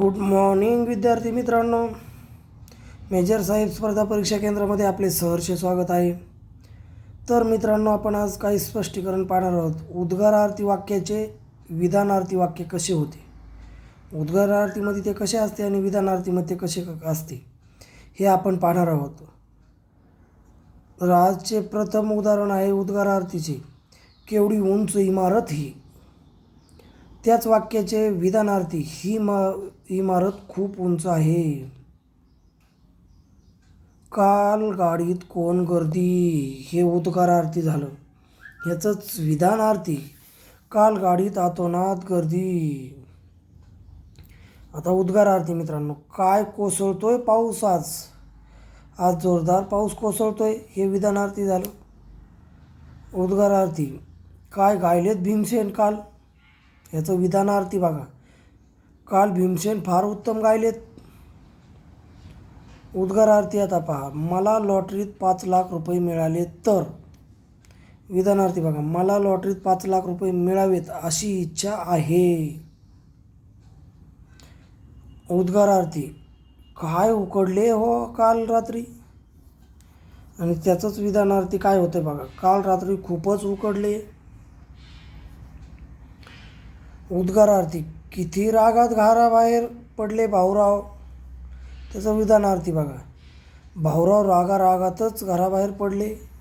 Good morning विद्यार्थी मित्रांनो. Major साहेब स्पर्धा परीक्षा केंद्रामध्ये आपले सहर्ष स्वागत आहे. तर मित्रांनो आपण आज काही स्पष्टीकरण पाहणार आहोत. उद्गारार्थी वाक्याचे विधानार्थी वाक्य कसे होते? उद्गारार्थीमध्ये ते कसे असते आणि विधानार्थीमध्ये ते कसे क- असते हे आपण पाहणार आहोत. तर आजचे प्रथम उदाहरण आहे उद्गारार्थीचे केवढी उंच इमारत ही. त्याच वाक्याचे विधानार्थी ही मा इमारत खूप उंच आहे. काल गाडीत कोण गर्दी? हे उद्गारार्थी झालं. ह्याचंच विधानार्थी काल गाडीत आतोनात गर्दी. आता उद्गारार्थी मित्रांनो काय कोसळतोय पाऊस आज आज जोरदार पाऊस कोसळतोय हे विधानार्थी झालं. उद्गारार्थी काय गायलेत भीमसेन काल? याचं विधानार्थी बघा. काल भीमसेन फार उत्तम गायलेत. उद्गारार्थी आता पहा. मला लॉटरीत पाच लाख रुपये मिळाले तर? विधानार्थी बघा. मला लॉटरीत पाच लाख रुपये मिळावेत अशी इच्छा आहे. उद्गारार्थी काय उकडले हो काल रात्री? आणि त्याचंच विधानार्थी काय होतं बघा. काल रात्री खूपच उकडले. उद्गारार्थी किती रागात घराबाहेर पडले भाऊराव? त्याचं विधानार्थी बघा. भाऊराव रागा रागातच घराबाहेर पडले.